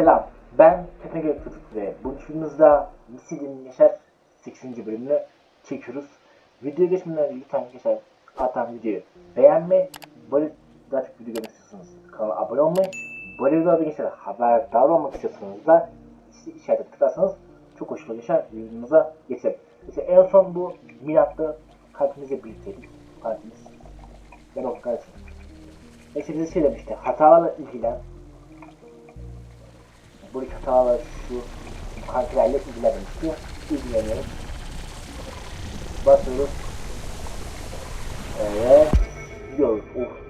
Selam, ben Tepegöy Tutuk ve bu videomuzda Misil'in Yaşar 8. bölümünü çekiyoruz. Videoya geçmeden önce lütfen Yaşar atan videoyu beğenmeyi, böyle daha çok video görmek istiyorsanız kanala abone olmayı, böyle videolarda gençler haberdar olmak istiyorsanız da işte işarete tıklarsanız çok hoş olur Yaşar videomuza geçelim. İşte en son bu Milat'ta kalbimizle birlikteydik. Kalbimiz. Ben o kardeşim. Neyse bize şey demişti, hatalarla ilgilen, buradaki hatalar şu kankilerle ilgilenmişti. İlgileniyoruz. Basıyoruz. Evet. Gidiyoruz. Uf.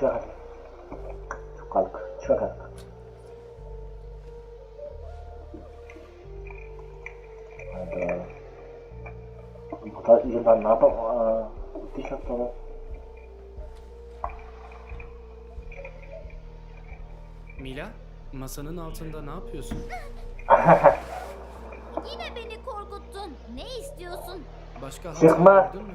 Çok kalk. Çak hadi. Bu iyi ben ne yapayım? Aa, tişört falan. Mila, masanın altında ne yapıyorsun? Yine beni korkuttun. Ne istiyorsun? Başka Çıkma. hata gördün mü?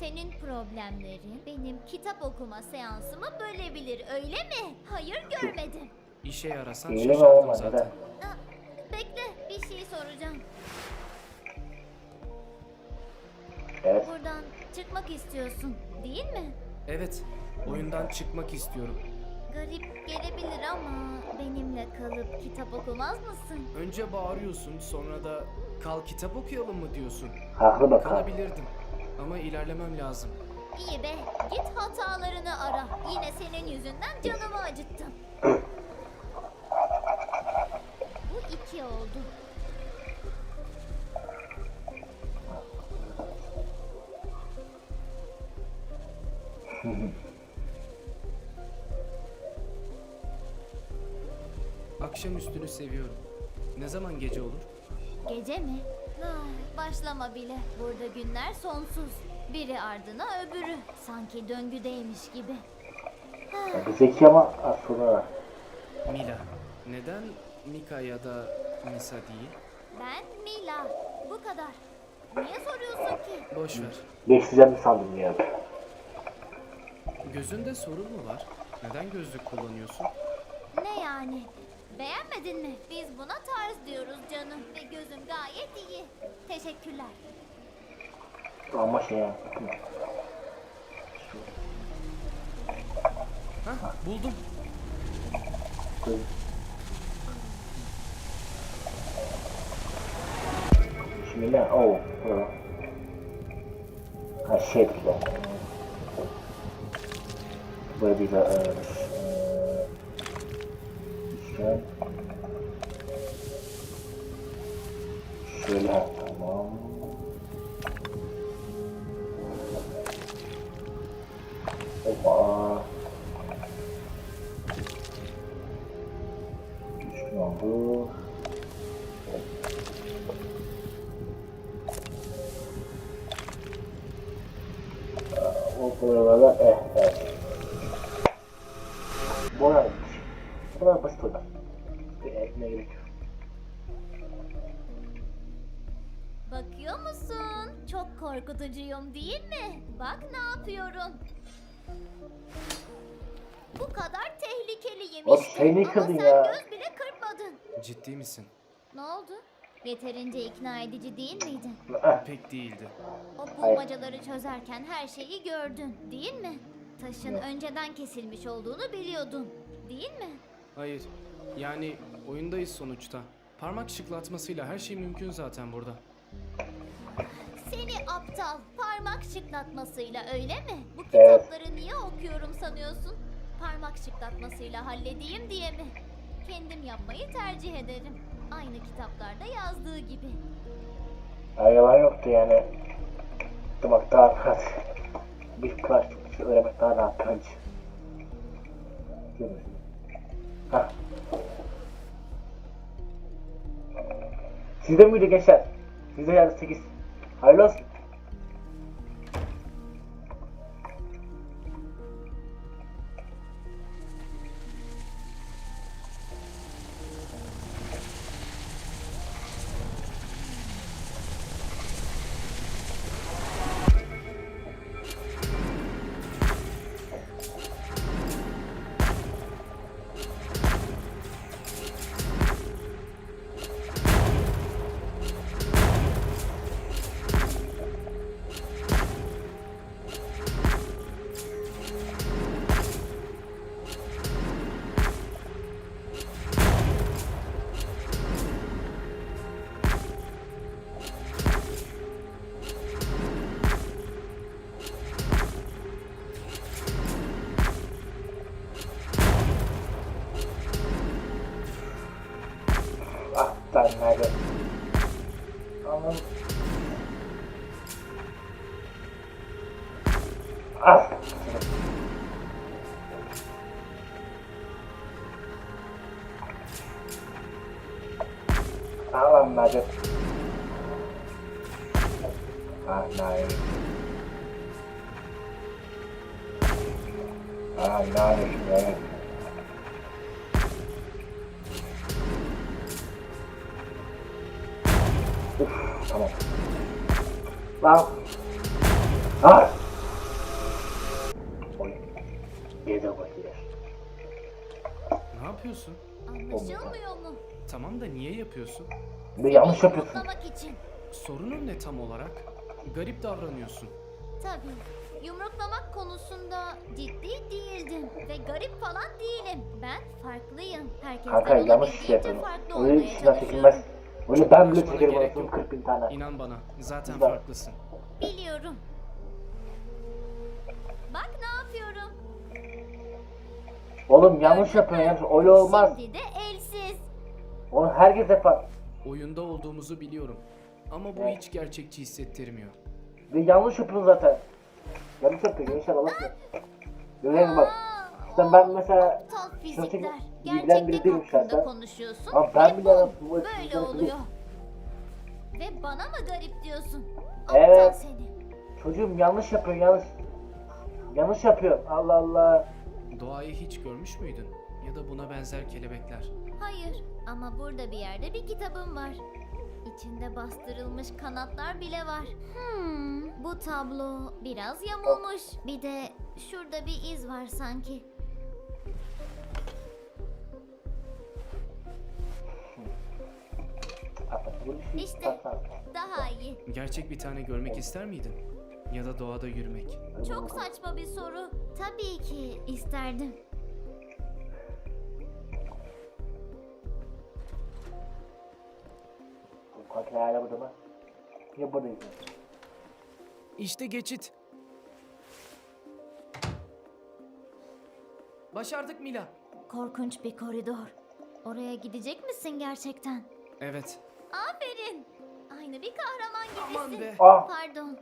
Senin problemlerin benim kitap okuma seansımı bölebilir öyle mi? Hayır görmedim. İşe yarasan İyi olmadı zaten. da? Aa, bekle bir şey soracağım. Evet. Buradan çıkmak istiyorsun değil mi? Evet, oyundan çıkmak istiyorum. Garip gelebilir ama benimle kalıp kitap okumaz mısın? Önce bağırıyorsun, sonra da kal kitap okuyalım mı diyorsun. Haklı bak ha. Kalabilirdim. Ama ilerlemem lazım. İyi be git hatalarını ara. Yine senin yüzünden canımı acıttın. Bu iki oldu. Akşam üstünü seviyorum. Ne zaman gece olur? Gece mi? Ay, başlama bile. Burada günler sonsuz. Biri ardına öbürü. Sanki döngüdeymiş gibi. Bu zeki ama sonra. Mila, neden Mika ya da Misa değil? Ben Mila. Bu kadar. Niye soruyorsun ki? Boş ver. Besleyeceğim sandım ya. Gözünde sorun mu var? Neden gözlük kullanıyorsun? Ne yani? Beğenmedin mi? Biz buna tarz diyoruz canım. Ve gözüm gayet iyi. Teşekkürler. Ama şey ya. Hah, buldum. Oo. bu. Ha şey. Böyle bir de e, Opa! Deixa eu ver. Korkutucuyum değil mi? Bak ne yapıyorum. Bu kadar işte. sen ne Ama sen ya? göz bile kırpmadın. Ciddi misin? Ne oldu? Yeterince ikna edici değil miydin? Ah, Pek değildi. O bulmacaları çözerken her şeyi gördün, değil mi? Taşın önceden kesilmiş olduğunu biliyordun, değil mi? Hayır. Yani oyundayız sonuçta. Parmak şıklatmasıyla her şey mümkün zaten burada. Seni aptal, parmak şıklatmasıyla öyle mi? Bu kitapları niye okuyorum sanıyorsun? Parmak şıklatmasıyla halledeyim diye mi? Kendim yapmayı tercih ederim. Aynı kitaplarda yazdığı gibi. ya yalan yoktu yani. Bak daha rahat. Bir şey öğrenmek daha rahat mi? Hah. Sizde miydi gençler? Sizde geldi 8. I lost magic. Ah, nine. Ah, nine, nine. Oof, come on. Wow. Yanlış yapıyorsun. İçin. Sorunun ne tam olarak? Garip davranıyorsun. Tabii. Yumruklamak konusunda ciddi değildim ve garip falan değilim. Ben farklıyım. Herkesten Kanka yanlış şey olabildiğince yapıyorum. farklı Öyle olmaya çekilmez. çalışıyorum. Öyle ben bile Konuşmana çekerim gerek anasını yok. 40 bin tane. İnan bana, zaten Güzel. farklısın. Biliyorum. Bak ne yapıyorum. Oğlum yanlış yapıyorsun yanlış. Öyle olmaz. Şimdi de elsiz. Onu herkes yapar. Oyunda olduğumuzu biliyorum. Ama bu hiç gerçekçi hissettirmiyor. Ve yanlış yapıyorsun zaten. Yanlış yapıyor gençler Allah aşkına. Görelim bak. Sen ben mesela Aptal fizikler. bilgilen biri Gerçeklik değilim hakkında şahsen. konuşuyorsun. Ama ben ve bile bu Böyle fizikleri oluyor. Ve bana mı garip diyorsun? Aptal Evet. seni. çocuğum yanlış yapıyorsun yanlış. Yanlış yapıyorsun. Allah Allah. Doğayı hiç görmüş müydün? Ya da buna benzer kelebekler. Hayır ama burada bir yerde bir kitabım var. İçinde bastırılmış kanatlar bile var. Hmm, bu tablo biraz yamulmuş. Bir de şurada bir iz var sanki. İşte. Daha iyi. Gerçek bir tane görmek ister miydin? Ya da doğada yürümek. Çok saçma bir soru. Tabii ki isterdim. Hala burada mı? Niye buradayız? İşte geçit. Başardık Mila. Korkunç bir koridor. Oraya gidecek misin gerçekten? Evet. Aferin. Aynı bir kahraman gibisin. Aman be. Ah! Pardon.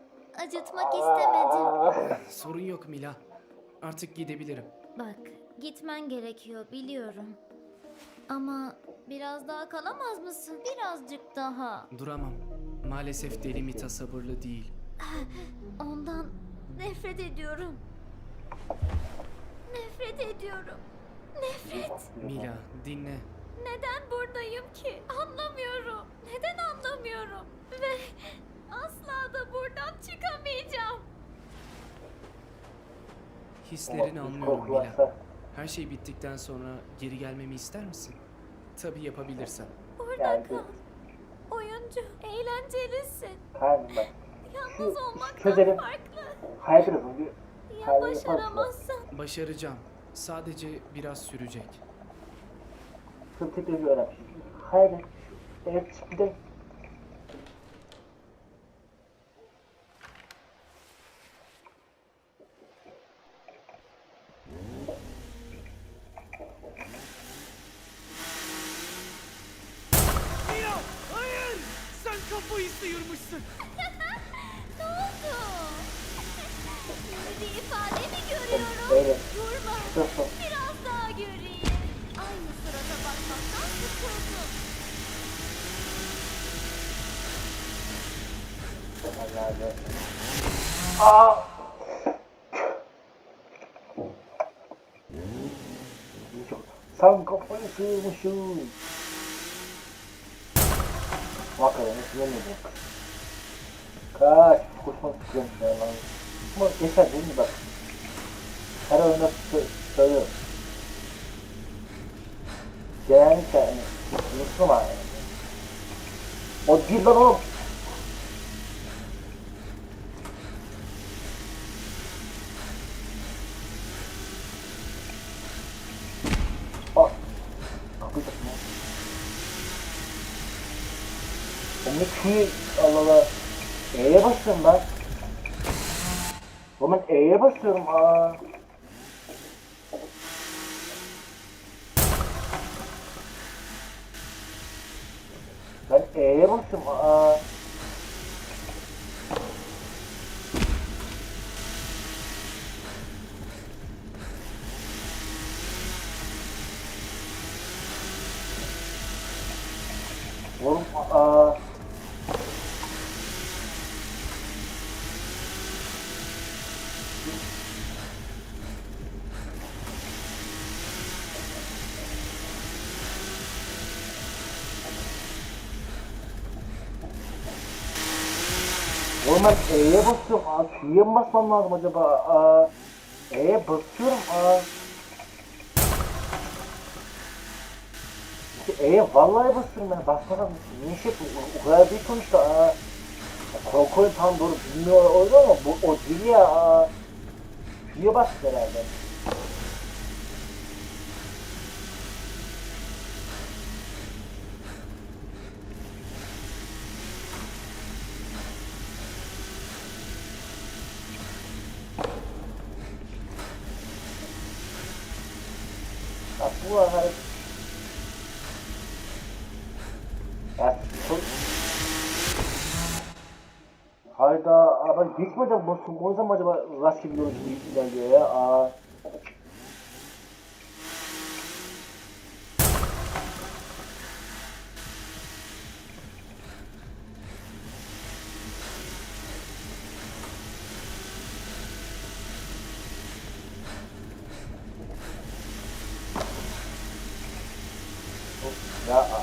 Acıtmak istemedim. Ah! Sorun yok Mila. Artık gidebilirim. Bak, gitmen gerekiyor biliyorum. Ama Biraz daha kalamaz mısın? Birazcık daha. Duramam. Maalesef deli Mita sabırlı değil. Ah, ondan nefret ediyorum. Nefret ediyorum. Nefret. Mila dinle. Neden buradayım ki? Anlamıyorum. Neden anlamıyorum? Ve asla da buradan çıkamayacağım. Hislerini anlıyorum Mila. Her şey bittikten sonra geri gelmemi ister misin? Tabii yapabilirsen. Burada kal. Oyuncu, eğlencelisin. Bak. Yalnız olmaktan çözelim. farklı. Hayır bir Ya Hayır, başaramazsan? Başaracağım. Sadece biraz sürecek. Şu teknoloji öğren. Hayır. Evet gidelim. Mila! Allah'ım. Aa! Sen kafayı sıyırmışsın. Hakikaten hiç yemedim. Kaç koşmak istiyorum şu an lan. Ama yeter değil mi bak. Her oyunda sö- söylüyorum. Genellikle unuttum ama yani. O değil lan oğlum. Ne Q'yu Allah Allah. E'ye basıyorum lan. Oğlum ben E'ye basıyorum aa. Ben E'ye basıyorum aa. Ben E'ye basıyorum. Aa, Q'ye mi basmam lazım acaba? Aa, E'ye basıyorum. Aa. E'ye vallahi basıyorum ben. Basmadan niye şey yapayım? O, kadar değil sonuçta. Aa. Krokoil tam doğru bilmiyor oydu ama bu o değil ya. Aa. Q'ye bastı herhalde. Çok Hayda, ben? O yüzden mi acaba rastgele bir ilerliyor ya? Aa. Ya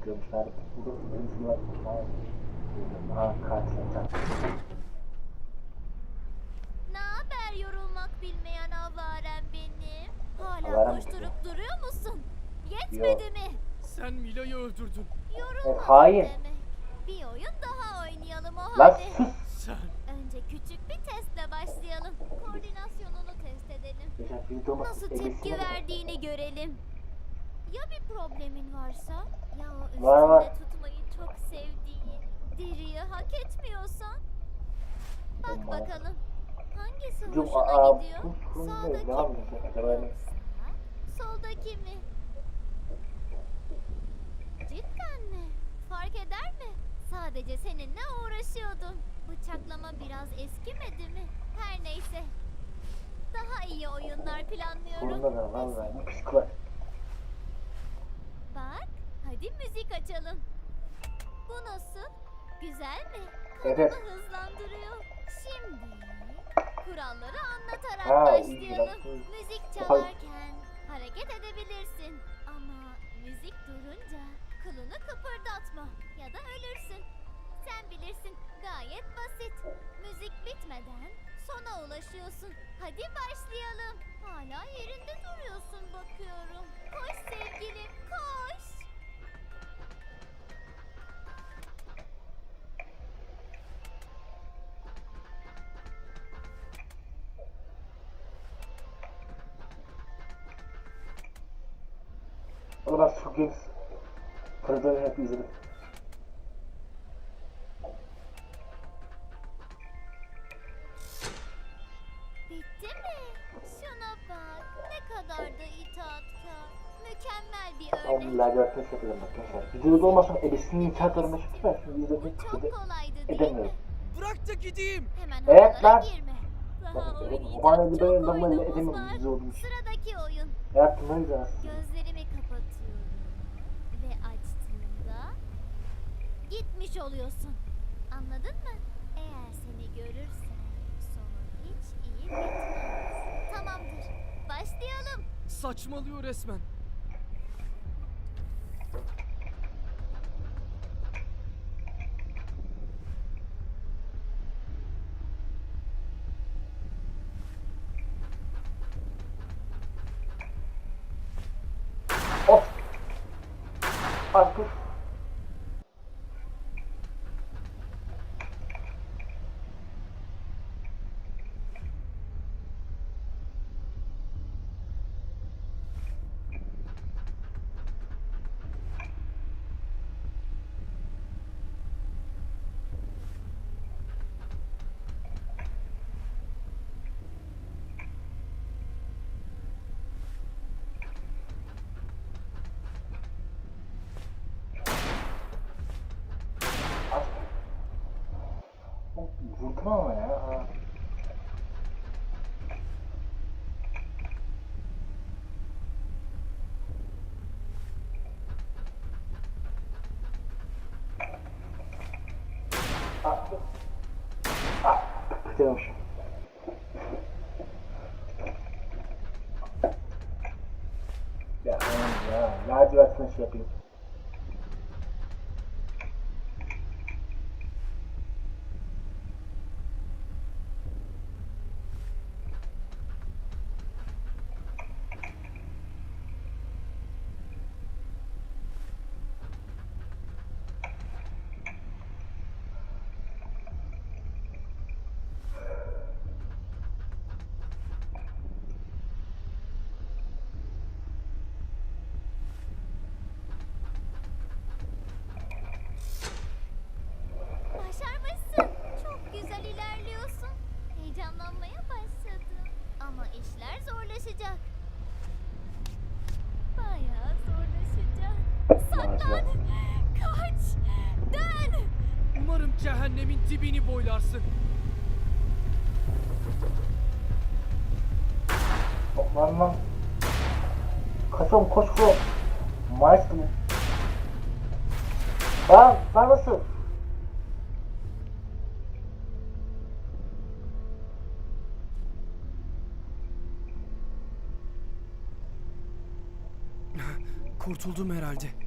Bu görmüşler. Bu görmüşler. Ha katil. Ne haber yorulmak bilmeyen avarem benim? Hala Avarem koşturup duruyor musun? Yetmedi mi? Sen Mila'yı öldürdün. Yorulmadın hain. demek. Bir oyun daha oynayalım o Lan halde. sus. Sen. Önce küçük bir testle başlayalım. Koordinasyonunu test edelim. Nasıl tepki verdiğini görelim. Ya bir problemin varsa? Ya o Var, var. tutmayı çok sevdiğin, diriyi hak etmiyorsan? Bak Olmaz. bakalım. Hangisi Cum hoşuna aa gidiyor? bu bu ne? Sağdaki mi? edecek acaba ne? Yoksa soldaki mi? Cidden mi? Fark eder mi? Sadece seninle uğraşıyordum. Bıçaklama biraz eskimedi mi? Her neyse. Daha iyi oyunlar planlıyorum. Bunda da vallahi bir psikopat. Bak, hadi müzik açalım. Bu nasıl? Güzel mi? Evet. Kanımı hızlandırıyor. Şimdi kuralları anlatarak Ha, başlayalım. iyi. Müzik çalarken hareket edebilirsin. Ama müzik durunca kılını kıpırdatma ya da ölürsün. Sen bilirsin. Gayet basit. Müzik bitmeden sona ulaşıyorsun. Hadi başlayalım. Hala yerinde duruyorsun bakıyorum. Koş sevgilim, koş. Ben Squid Games koridorunu hep izledim. Lacivertini yapıyorum gençler. Videoda olmasam ebesinin nikahlarına çıkıp ben şimdi kolaydı değil edemiyorum. mi? Bırak da gideyim. Hemen Evet lan. Daha Ben ben böyle edemiyorum dizi olduğum için. Sıradaki oyun. Hayatımda güzel aslında. Gözlerimi kapatıyorum. Ve açtığımda gitmiş oluyorsun. Anladın mı? Eğer seni görürsen sonu hiç iyi bitmez. Tamamdır. Başlayalım. Saçmalıyor resmen. Vurdum ama ya. Ha. Ah, dur. Ah, kaçırmışım. Ya aman ya, lacivertine şey yapayım. Başarmışsın. Oh, Lan lan. Kaçıyorum koş koş. Maestro. Lan lan nasıl? Kurtuldum herhalde.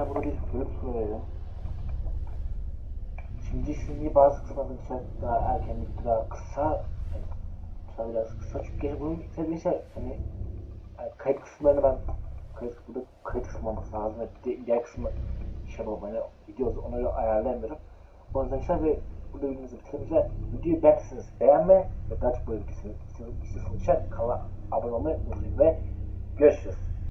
Gençler burada bir sonu verelim. Şimdi şimdi bazı kısımlarda mesela daha erken bitti daha kısa yani kısa biraz kısa çünkü gece bunun gençler hani yani kayıt kısımlarını ben kayıt burada kayıt kısmı olması lazım bir diğer kısmı şey yapalım hani ona göre ayarlayamıyorum. O yüzden gençler ve burada videomuzu bitirelim. Gençler videoyu beğendiyseniz beğenme ve daha çok böyle videosunu istiyorsanız kanala abone olmayı unutmayın ve görüşürüz.